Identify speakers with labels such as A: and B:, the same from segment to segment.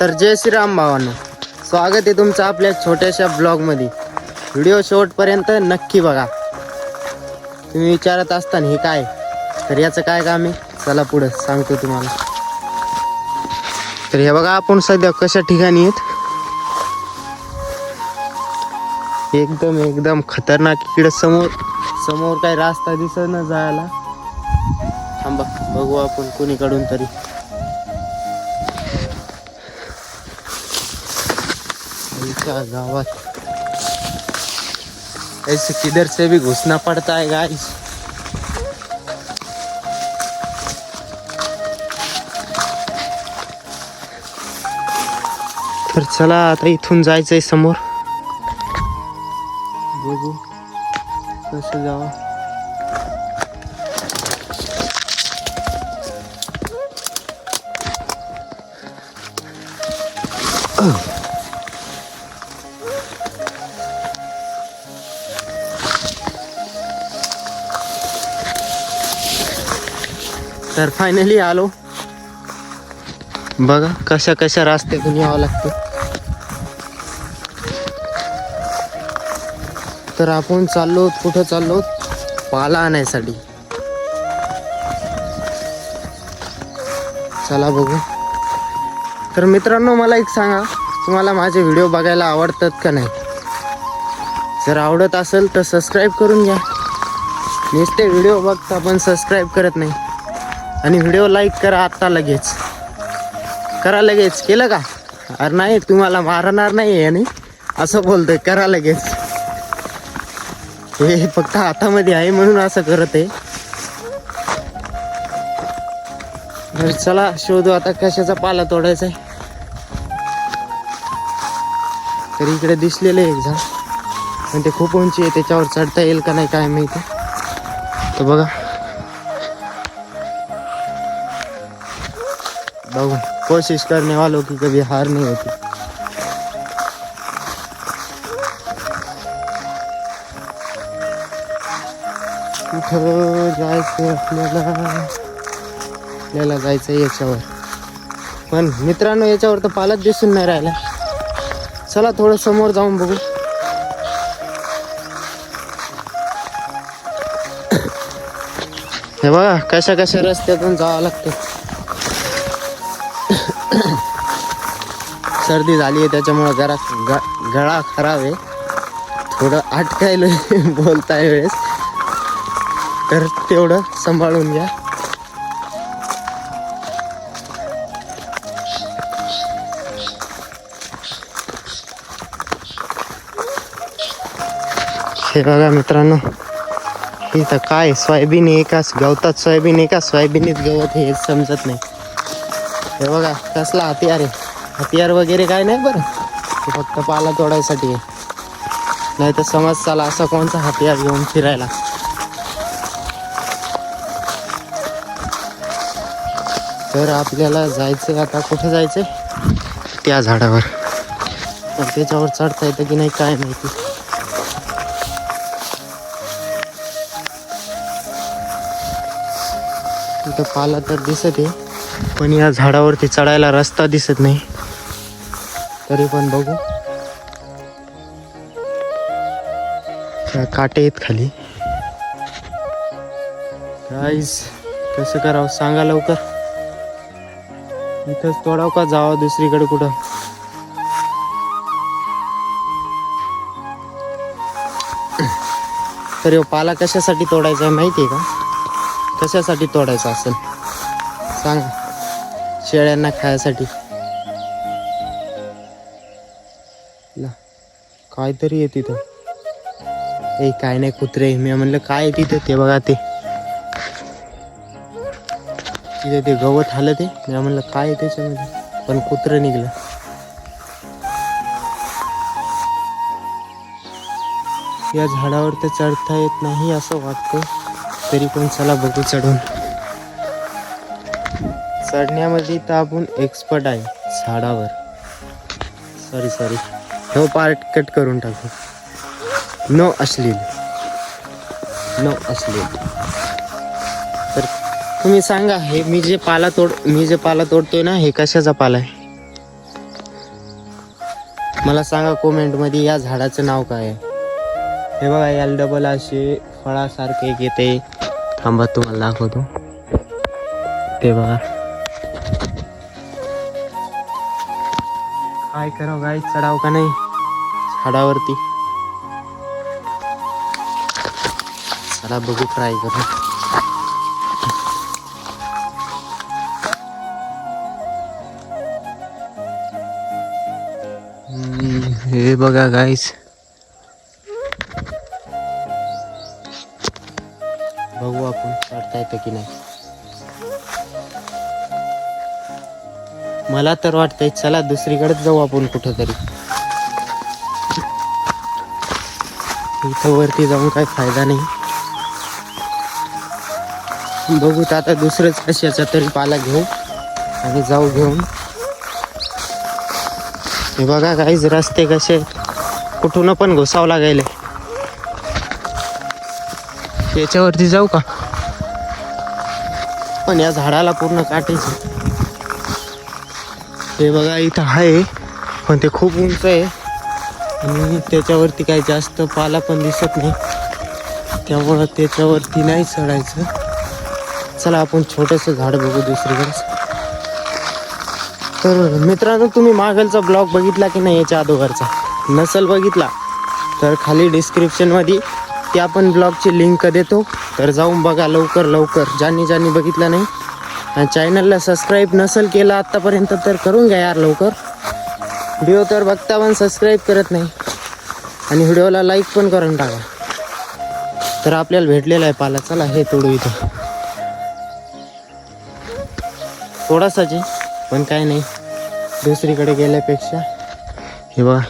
A: तर जय श्रीराम भावांनो. स्वागत आहे तुमचं आपल्या छोट्याशा ब्लॉगमध्ये व्हिडिओ शेवटपर्यंत नक्की बघा. तुम्ही विचारत असताना हे काय? तर याचं काय काम आहे? चला पुढं सांगतो तुम्हाला. तर हे बघा आपण सध्या कशा ठिकाणी आहेत? एकदम एकदम खतरनाक इकडं समोर समोर काही रास्ता दिसत ना जायला. थांबा बघू आपण कोणीकडून तरी. ऐसा गावात ऐसे किधर से भी घुसना पड़ता है गाइस तर चला आता इथून जायचंय समोर. बघू. कसं जावं. तर फायनली आलो. बघा कशा कशा रस्त्यातून यावं लागतं. तर आपण चाललो कुठं चाललो? पाला आणायसाठी. चला बघू. तर मित्रांनो मला एक सांगा तुम्हाला माझे व्हिडिओ बघायला आवडतात का नाही? जर आवडत असेल तर सबस्क्राईब करून घ्या. नुसते व्हिडिओ बघता पण सबस्क्राईब करत नाही. आणि व्हिडिओ लाईक करा आत्ता लगेच. करा लगेच. केलं का? अरे नाही तुम्हाला मारणार नाही आणि असं बोलतोय. करा लगेच. हे फक्त हातामध्ये आहे म्हणून असं करत आहे. चला शोधू आता कशाचा पाला तोडायचा आहे. तर इकडे दिसलेलं आहे एक झाड. पण ते खूप उंची आहे त्याच्यावर चढता येईल का नाही काय माहिती. तर बघा. बघू कोशिश करने वालों की कभी हार नहीं होती. कुठं जायचं आपल्याला? आपल्याला जायचं याच्यावर. पण मित्रांनो याच्यावर तर पालच दिसून नाही राहिला. चला थोडं समोर जाऊन बघू. हे बघा कशा कशा रस्त्यातून जावं लागतं. सर्दी झाली आहे त्याच्यामुळं जरा ग- गळा खराब आहे. थोडं अटकायला बोलताय वेळेस. तर तेवढं सांभाळून घ्या. हे बघा मित्रांनो इथं काय सोयाबीन एका गवतात सोयाबीन एका सोयाबीनच सोयाबीनीत गवत हे समजत नाही. हे बघा कसला अति आहे. हतियार वगैरे काय नाही बरं. ते फक्त पाला तोडायसाठी. आहे नाही तर समज चाला असा कोणचा हतियार घेऊन फिरायला? तर आपल्याला जायचं आता कुठं जायचं त्या झाडावर. तर त्याच्यावर चढता येतं की नाही काय माहिती. तिथं पाला तर दिसत आहे पण या झाडावरती चढायला रस्ता दिसत नाही. तरी पण बघू. काटे आहेत खाली. गाईज कसं करावं? सांगा लवकर. इथंच तोडाव का? जावं दुसरीकडे कुठं? तर पाला कशासाठी तोडायचा आहे माहिती आहे का? कशासाठी तोडायचा असेल? सांगा. शेळ्यांना खायसाठी. काहीतरी आहे तिथं. ए काय नाही कुत्रे. मी म्हणलं काय आहे तिथं? ते बघा ते. तिथे ते गवत आलं ते. मी म्हणलं काय त्याच्यामध्ये? पण कुत्रं निघलं. या झाडावर तर चढता येत नाही असं वाटतं तरी पण चला बघू चढून. चढण्यामध्ये तर आपण एक्सपर्ट आहे झाडावर. सॉरी सॉरी हो पार्ट कट करून टाकू. नो अश्लील. नो अश्लील. तर तुम्ही सांगा हे मी जे पाला तोड मी जे पाला तोडतोय ना हे कशाचा पाला आहे? मला सांगा कोमेंटमध्ये या झाडाचं नाव काय आहे? हे बघा एल डबल असे फळासारखे एक येते थांबा तुम्हाला दाखवतो. ते बघा. काय करावं गाय चढाव का नाही झाडावरती चला बघू ट्राय करू हम्म, हे बघा गाईस बघू आपण चढता येतं की नाही? मला तर वाटतंय चला दुसरीकडेच जाऊ आपण कुठंतरी. इथं वरती जाऊन काही फायदा नाही. बघू तर आता दुसरंच कशाचा तरी पाला घेऊ आणि जाऊ घेऊन. हे बघा काहीच रस्ते कसे कुठून पण घुसावं लागायले याच्यावरती जाऊ का? पण या झाडाला पूर्ण काटेच हे बघा इथं आहे पण ते खूप उंच आहे. आणि त्याच्यावरती काही जास्त पाला पण दिसत नाही. त्यामुळं त्याच्यावरती नाही चढायचं. चला आपण छोटंसं झाड बघू दुसरीकडे. तर मित्रांनो तुम्ही मागलचा ब्लॉग बघितला की नाही याच्या अगोदरचा? नसल बघितला तर खाली डिस्क्रिप्शनमध्ये त्या पण ब्लॉगची लिंक देतो. तर जाऊन बघा लवकर लवकर. ज्यांनी ज्यांनी बघितलं नाही चॅनलला सबस्क्राईब नसेल केलं आत्तापर्यंत तर करून घ्या यार लवकर. व्हिडिओ तर बघता पण सबस्क्राईब करत नाही. आणि व्हिडिओला लाईक पण करून टाका. तर आपल्याला भेटलेला आहे पाला. चला हे तोडू इथं. थोडासाच आहे पण काय नाही. दुसरीकडे गेल्यापेक्षा. हे बघा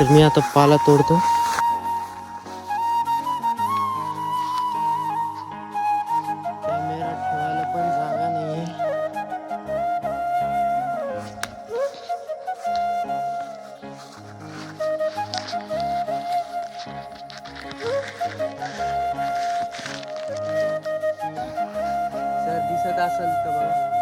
A: तर मी आता पाला तोडतो. जर दिसत असेल तर बघा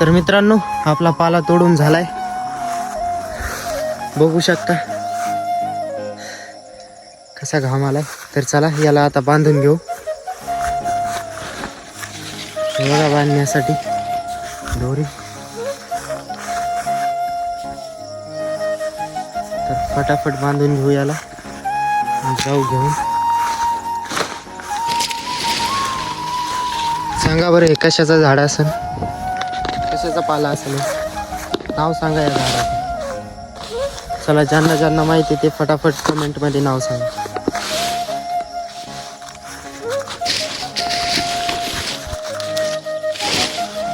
A: तर मित्रांनो आपला पाला तोडून झालाय. बघू शकता. कसा घाम आलाय. तर चला याला आता बांधून घेऊ. हे बघा बांधण्यासाठी दोरी. तर फटाफट बांधून घेऊ याला. जाऊ घेऊन. सांगा बरं हे कशाचं झाड असेल कशाचा पाला असेल. नाव सांगा या झाडाचं चला ज्यांना ज्यांना माहिती ते फटाफट कमेंटमध्ये नाव सांगा.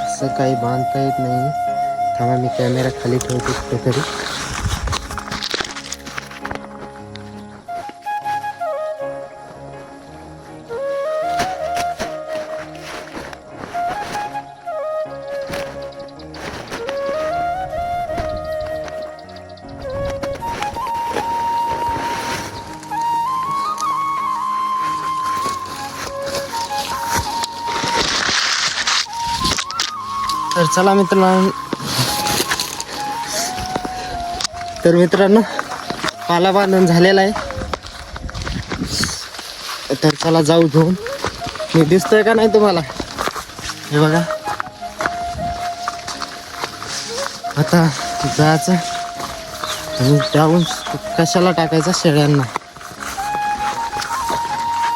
A: असं काही बांधता येत नाही. थांबा मी कॅमेरा खाली ठेवतो कुठेतरी. तर चला मित्रांनो. तर मित्रांनो पाला बांधून झालेला आहे. तर चला जाऊ घेऊन. मी दिसतोय का नाही तुम्हाला? हे बघा. आता जायचं. आणि जाऊन कशाला टाकायचं शेळ्यांना?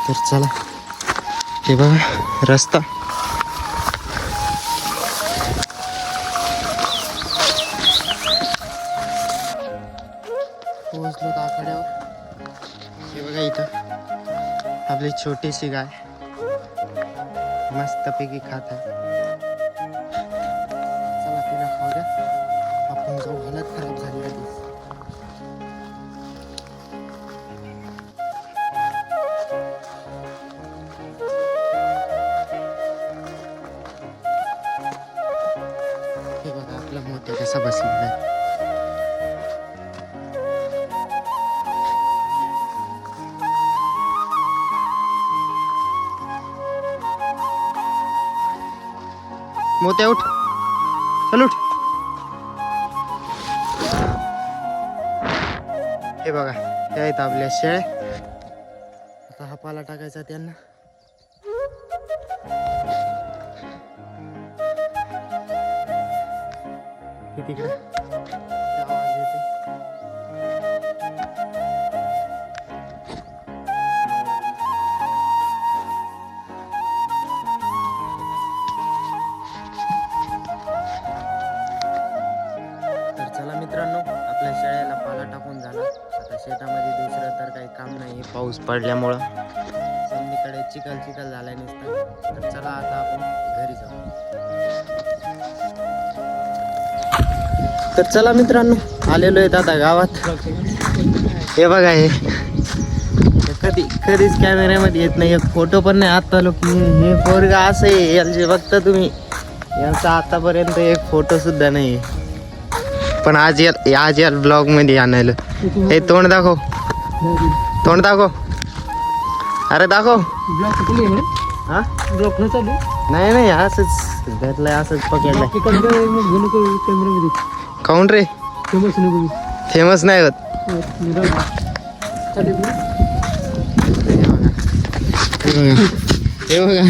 A: तर चला. हे बघा रस्ता. छोटीशी गाय. मस्तपैकी खात आहे. चला तिला खाऊ द्या. आपण जाऊ हालत खराब झाली आधी. हे बघा आपलं मोठा कसं बसलेला आहे. मोत्या उठ. चल उठ. हे बघा त्या आहेत आपल्या शेळ्या आता हा पाला टाकायचा त्यांना. तिकडे. पडल्यामुळं. संध्याकडे चिखल चिखल झालाय नुसतं. तर चला आता आपण घरी जाऊ. तर चला मित्रांनो आलेलो आहे दादा गावात. हे बघा हे. कधी कधीच कॅमेऱ्यामध्ये येत नाही. एक फोटो पण नाही आता लोक हे पोरगा असं आहे याचे बघता तुम्ही. यांचा आतापर्यंत एक फोटो सुद्धा नाही पण आज या आज या ब्लॉगमध्ये आणायला. हे तोंड दाखव. तोंड दाखव. अरे दाखव.
B: ब्लॉक कुठे आहे?
A: हा?
B: ब्लॉक न चालू?
A: नाही नाही असंच धरलंय असंच पकडलंय.
B: कॅमेरामध्ये
A: काऊन रे?
B: फेमस नको
A: फेमस नाही होत.
B: ना?
A: हे बघा.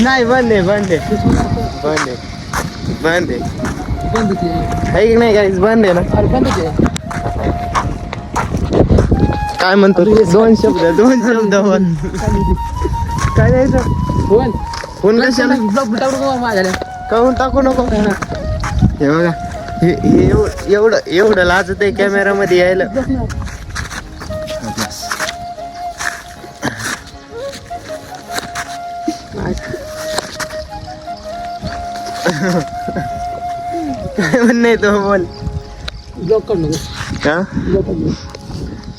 A: नाही बंद आहे बंद आहे. बंद आहे. बंद आहे.
B: बंद
A: आहे. की नाही काहीच बंद आहे ना?
B: बंद केली
A: काय म्हणतो? दोन शब्द दोन शब्द काय द्यायचं?
B: बोल
A: फोन कशाला? काहून टाकू नको? हे बघा हे एवढं एवढं लाजत आहे कॅमेरामध्ये यायला. काय म्हणणं तो? बोल.
B: ब्लॉक
A: का?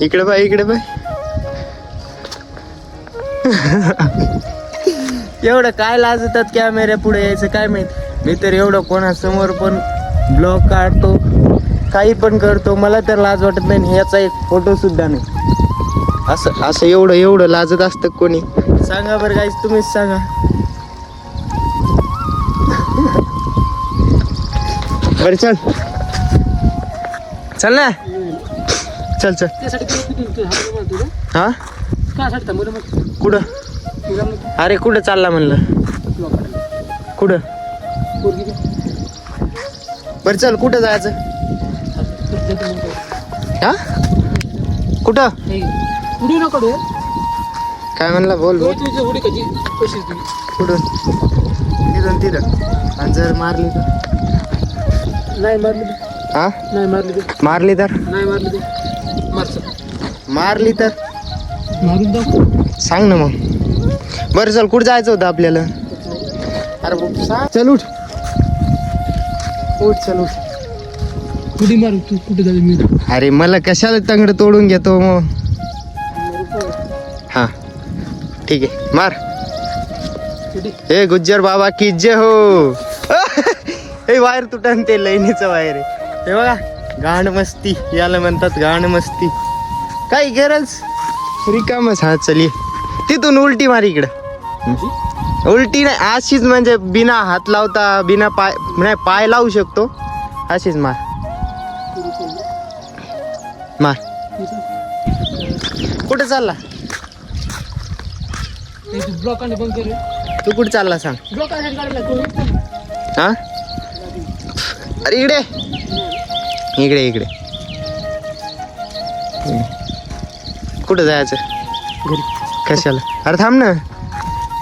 A: इकडे बाय इकडे बाय एवढं काय लाजतात कॅमेऱ्या पुढे यायचं काय माहीत? मी तर एवढं कोणासमोर पण ब्लॉग काढतो काही पण करतो मला तर लाज वाटत नाही याचा एक फोटो सुद्धा नाही. असं असं एवढं एवढं लाजत असतं कोणी? सांगा बरं काहीच तुम्हीच सांगा. बरं चल. चल ना. चल चल. हा कुठं? अरे कुठं चालला म्हणलं? कुठं. बरं चल कुठं जायचं. हा? कुठं. काय म्हणला बोल बोल. कुठून? तिथून तिथं. आणि जर मारली तर?
B: नाही मारली.
A: हा?
B: नाही मारली.
A: मारली तर?
B: नाही मारली.
A: मारली तर?
B: मारून दाखव.
A: सांग ना मग. बरं चल कुठं जायचं होतं आपल्याला? अरे सांग चल उठ. उठ चल उठ.
B: उडी मारू? तू कुठे जाऊ मी?
A: अरे मला कशाला तंगड तोडून घेतो मग? हा. ठीक आहे मार. हे गुज्जर बाबा की जय हो. हे वायर तुटन ते लईनीचं वायर आहे. हे बघा गाण मस्ती याला म्हणतात गाण मस्ती काही गरज? रिकामच हा चली. तिथून उलटी मार इकडं. उलटी नाही अशीच म्हणजे बिना हात लावता बिना पाय नाही पाय लावू शकतो. अशीच मार. मार. कुठं चालला?
B: ब्लॉक आणि बंद कर
A: तू कुठं चालला सांग. हा? अरे इकडे. इकडे इकडे. कुठं जायचं?
B: घरी.
A: कशाला? अरे थांब ना.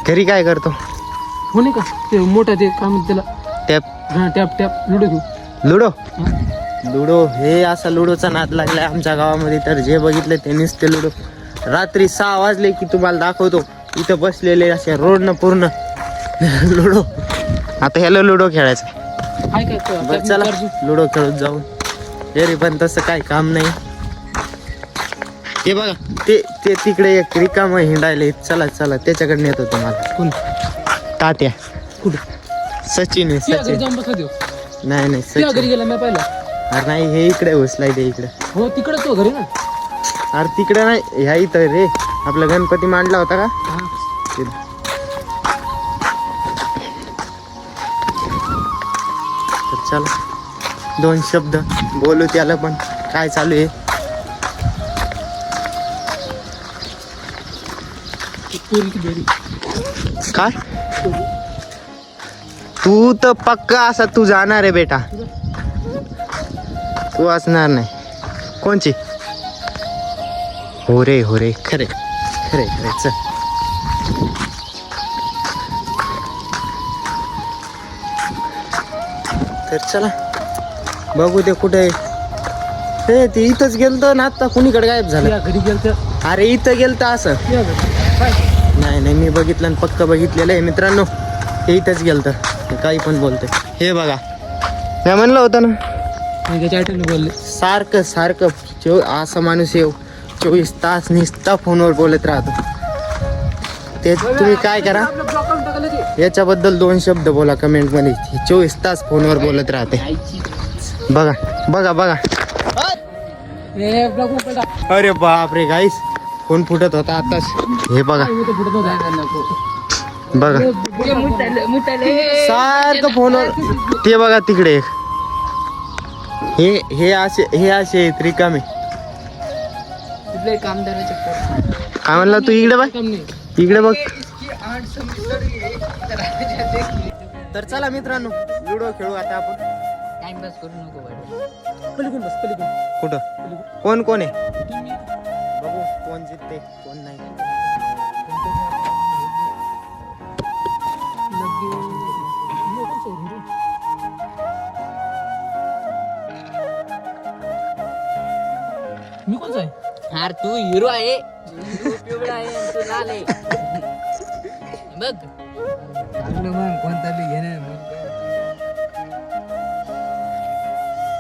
A: घरी काय करतो?
B: हो नाही का? ते मोठा ते काय म्हणते त्याला.
A: टॅप
B: हा टॅप टॅप लुडो घेऊ.
A: लुडो?
B: हा.
A: लुडो? हे असा लुडोचा नाद लागलाय आमच्या गावामध्ये. तर जे बघितलं त्यांनीच ते लुडो. रात्री सहा वाजले की तुम्हाला दाखवतो. इथं बसलेले असे रोडनं पूर्ण. लुडो. आता ह्याला लुडो खेळायचं.
B: काय?
A: बरं चला. लुडो खेळत जाऊन घरी पण तसं काही काम नाही. ते बघा ते ते तिकडे एक रिकाम हिंडायले चला चला त्याच्याकडे नेतो तुम्हाला.
B: कोण?
A: तात्या.
B: कुठं?
A: सचिन आहे, सचिन. नाही नाही
B: घरी
A: सचिन.
B: गेला मी
A: अरे नाही हे इकडे घुसलाय ते इकडे.
B: हो तिकडे तो घरी ना.
A: अरे तिकडे नाही ह्या इथं रे. आपला गणपती मांडला होता का? चला दोन शब्द बोलू त्याला पण. काय चालू आहे? काय? तू तर पक्का असा तू जाणार आहे बेटा. तू असणार नाही. कोणची? हो रे हो रे खरे खरे खरे. चल. तर चला. बघू ते कुठे. हे ते इथंच गेलतो ना आता कुणीकडे गायब झालं?
B: घरी गेलं तर
A: अरे इथं गेलतं असं. नाही नाही मी बघितलं आणि पक्क बघितलेलं आहे. मित्रांनो हे इथंच गेलतं. हे काही पण बोलते हे बघा. मी म्हणलं होतं ना?
B: बोलले.
A: सारखं सारखं चो असा माणूस येऊ चोवीस तास निसता फोनवर बोलत राहतो. ते तुम्ही काय करा? याच्याबद्दल दोन शब्द बोला कमेंटमध्ये. चोवीस तास फोनवर बोलत राहते. बघा बघा बघा. अरे बाप रे गाईस फोन फुटत होता आताच? हे बघा. बघा. सारखं फोनवर. ते बघा तिकडे. एक. हे हे असे हे असे आहेत रिकामे. काय म्हणला तू इकडे बघ. इकडे बघ. तर चला मित्रांनो लुडो खेळू आता आपण.
B: टाइमपास करू नको
A: कुठं? कोण कोण आहे? कोण जिंकते कोण नाही.
B: मी कोणचा आहे?
C: हार तू हिरो आहे. तू पिवळा आहे आणि तू लाल आहे. बघ.
B: कोणता बी घेणे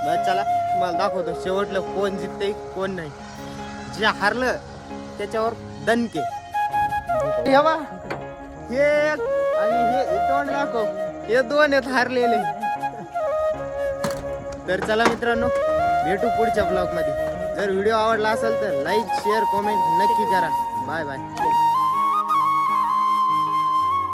A: बस चला तुम्हाला दाखवतो शेवटलं कोण जिंकते कोण नाही. जे हारलं त्याच्यावर दणके बा, हे आणि हे हे तोंड दाखव. हे दोन आहेत हारलेले. तर चला मित्रांनो भेटू पुढच्या ब्लॉगमध्ये. जर व्हिडिओ आवडला असेल तर लाईक शेअर कमेंट नक्की करा. Bye bye